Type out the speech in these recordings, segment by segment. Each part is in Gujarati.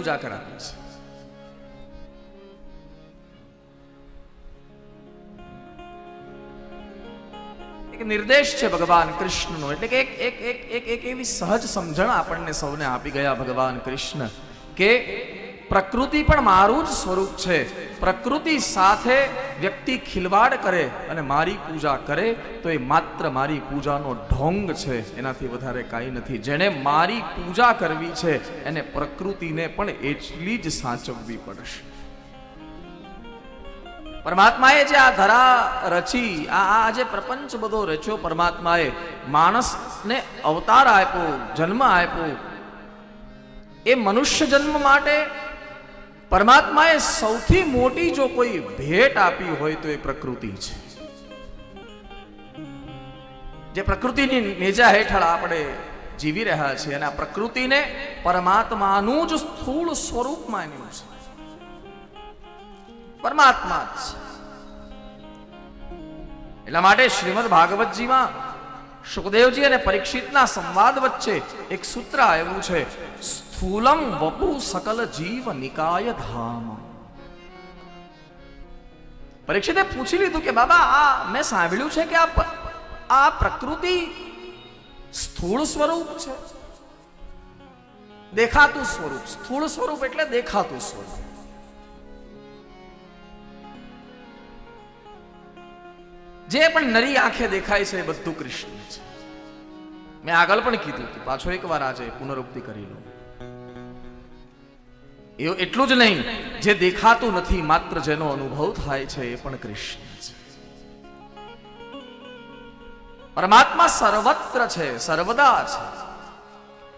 પૂજા કરાવે છે. એક નિર્દેશ છે ભગવાન કૃષ્ણનો. એટલે કે એક એક એક એક એવી સહજ સમજણ આપણને સૌને આપી ગયા ભગવાન કૃષ્ણ કે પ્રકૃતિ પણ મારું જ સ્વરૂપ છે. પ્રકૃતિ સાથે વ્યક્તિ ખિલવાડ કરે અને મારી પૂજા કરે, તો એ માત્ર મારી પૂજાનો ઢોંગ છે. એનાથી વધારે કાંઈ નથી. જેણે મારી પૂજા કરવી છે, એને પ્રકૃતિને પણ એટલી જ સાચવવી પડશે. પરમાત્માએ જે આ ધરા રચી, આ આ જે પ્રપંચ બધો રચ્યો પરમાત્માએ, માણસને અવતાર આપ્યો, જન્મ આપ્યો, એ મનુષ્ય જન્મ માટે પરમાત્માએ સૌથી મોટી જો કોઈ ભેટ આપી હોય તો એ પ્રકૃતિ છે. જે પ્રકૃતિની નેજા હેઠળ આપણે જીવી રહ્યા છીએ અને આ પ્રકૃતિને પરમાત્માનું જ સ્થૂળ સ્વરૂપ માન્યું છે. પરમાત્મા જ છે. એટલા માટે શ્રીમદ ભાગવતજીમાં સુખદેવજી અને પરીક્ષિતના સંવાદ વચ્ચે એક સૂત્ર આવ્યું છે, સ્થૂલમ વપુ સકલ જીવ નિકાય ધામ. પરીક્ષિતે પૂછી લીધું કે, બાબા, આ મેં સાંભળ્યું છે કે આ આ પ્રકૃતિ સ્થૂળ સ્વરૂપ છે. દેખાતું સ્વરૂપ, સ્થૂળ સ્વરૂપ એટલે દેખાતું સ્વરૂપ. જે પણ નરી આંખે દેખાય છે એ બધું કૃષ્ણ છે. મેં આગળ પણ કીધું કે પાછો એકવાર આજે પુનરુક્તિ કરી લો એવું એટલું જ નહીં, જે દેખાતું નથી, માત્ર જેનો અનુભવ થાય છે એ પણ કૃષ્ણ છે. પરમાત્મા સર્વત્ર છે, સર્વદા છે.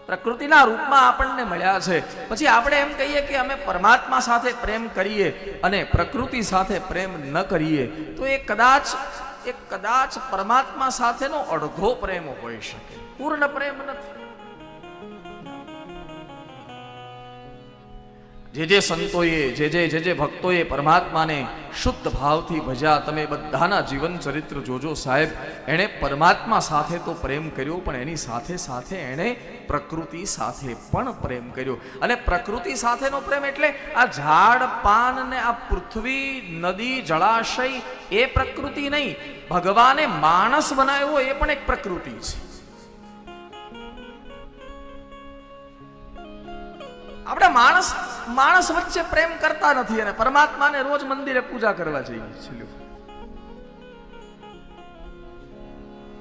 પ્રકૃતિના રૂપમાં આપણને મળ્યા છે. પછી આપણે એમ કહીએ કે અમે પરમાત્મા સાથે પ્રેમ કરીએ અને પ્રકૃતિ સાથે પ્રેમ ન કરીએ, તો એ કદાચ એ કદાચ પરમાત્મા સાથેનો અડધો પ્રેમ હોઈ શકે. પૂર્ણ પ્રેમ નથી. જે જે સંતોએ, જે જે જે જે ભક્તોએ પરમાત્માને શુદ્ધ ભાવથી ભજ્યા, તમે બધાના જીવન ચરિત્ર જોજો સાહેબ. એણે પરમાત્મા સાથે તો પ્રેમ કર્યો, પણ એની સાથે સાથે એણે પ્રકૃતિ સાથે પણ પ્રેમ કર્યો. અને પ્રકૃતિ સાથેનો પ્રેમ એટલે આ ઝાડ, પાન ને આ પૃથ્વી, નદી, જળાશય એ પ્રકૃતિ નહીં. ભગવાને માણસ બનાવ્યો એ પણ એક પ્રકૃતિ છે. આપણે માણસ માણસ વચ્ચે પ્રેમ કરતા નથી અને પરમાત્માને રોજ મંદિરે પૂજા કરવા જઈએ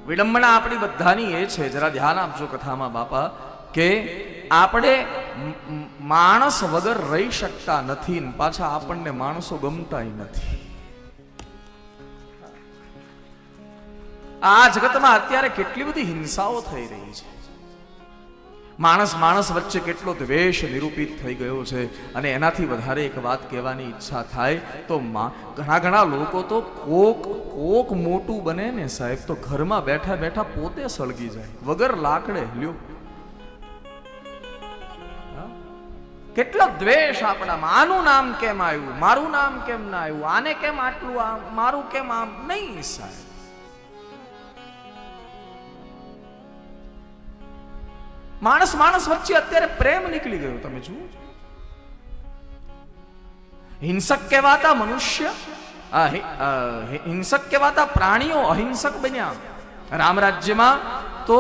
વિડંબના આપણી બધાની એ છે, જરા ધ્યાન આપજો કથામાં બાપા, કે આપણે માણસ વગર રહી શકતા નથી પાછા આપણને માણસો ગમતા નથી. આ જગતમાં અત્યારે કેટલી બધી હિંસાઓ થઈ રહી છે. માણસ માણસ વચ્ચે કેટલો દ્વેષ નિરૂપિત થઈ ગયો છે અને એનાથી વધારે એક વાત કહેવાની ઈચ્છા થાય તો માં ઘણા ઘણા લોકો તો કોક કોક મોટું બને ને સાહેબ તો ઘરમાં બેઠા બેઠા પોતે સળગી જાય. વગર લાકડે, લ્યો. કેટલો દ્વેષ આપણામાં આનું નામ કેમ આવ્યું? મારું નામ કેમ ના આવ્યું? આને કેમ આટલું આમ? મારું કેમ આમ? નહીં સાહેબ. માણસ માણસ વચ્ચે અત્યારે પ્રેમ નીકળી ગયો. તમે જુઓ. હિંસક કહેવાતા મનુષ્ય હિંસક કહેવાતા પ્રાણીઓ અહિંસક બન્યા. રામ રાજ્યમાં તો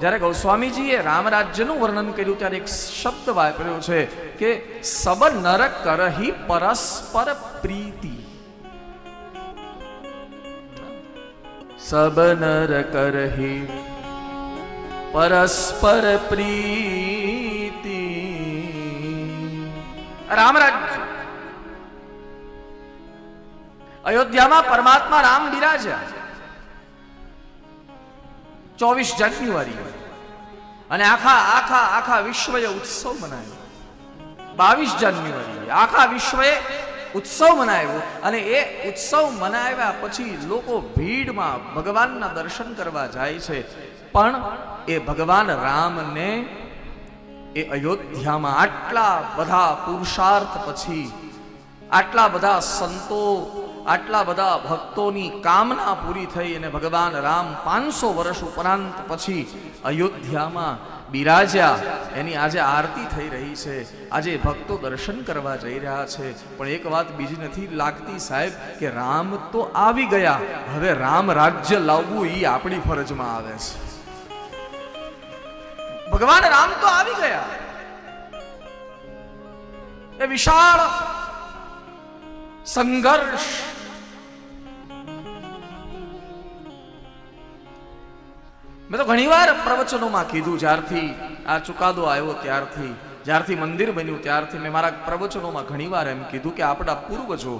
જ્યારે ગૌસ્વામીજીએ રામ રાજ્યનું વર્ણન કર્યું, ત્યારે એક શબ્દ વાપર્યો છે કે સબ નર કરહી પરસ્પર પ્રીતિ. સબ નર કરહી પરસ્પર પ્રીતિ. રામ રાજ્ય અયોધ્યામાં પરમાત્મા રામ બિરાજ્યા ચોવીસ જાન્યુઆરી. અને આખા આખા આખા વિશ્વએ ઉત્સવ મનાવ્યો બાવીસ જાન્યુઆરી. આખા વિશ્વએ ઉત્સવ મનાવ્યો અને એ ઉત્સવ મનાવ્યા પછી લોકો ભીડમાં ભગવાનના દર્શન કરવા જાય છે. પણ એ ભગવાન રામને એ અયોધ્યામાં આટલા બધા પુરુષાર્થ પછી, આટલા બધા સંતો, આટલા બધા ભક્તોની કામના પૂરી થઈ અને ભગવાન રામ પાંચસો વર્ષ ઉપરાંત પછી અયોધ્યામાં બિરાજ્યા. એની આજે આરતી થઈ રહી છે. આજે ભક્તો દર્શન કરવા જઈ રહ્યા છે. પણ એક વાત બીજી નથી લાગતી સાહેબ, કે રામ તો આવી ગયા. હવે રામ રાજ્ય લાવવું એ આપણી ફરજમાં આવે છે. ભગવાન રામ તો આવી ગયા. એ વિશાળ સંઘર્ષ. મેં તો ઘણીવાર પ્રવચનોમાં કીધું, જ્યારથી આ ચુકાદો આવ્યો ત્યારથી, જ્યારથી મંદિર બન્યું ત્યારથી મેં મારા પ્રવચનોમાં ઘણીવાર એમ કીધું કે આપણા પૂર્વજો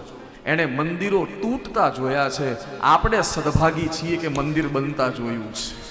એણે મંદિરો તૂટતા જોયા છે. આપણે સદભાગી છીએ કે મંદિર બનતા જોયું છે.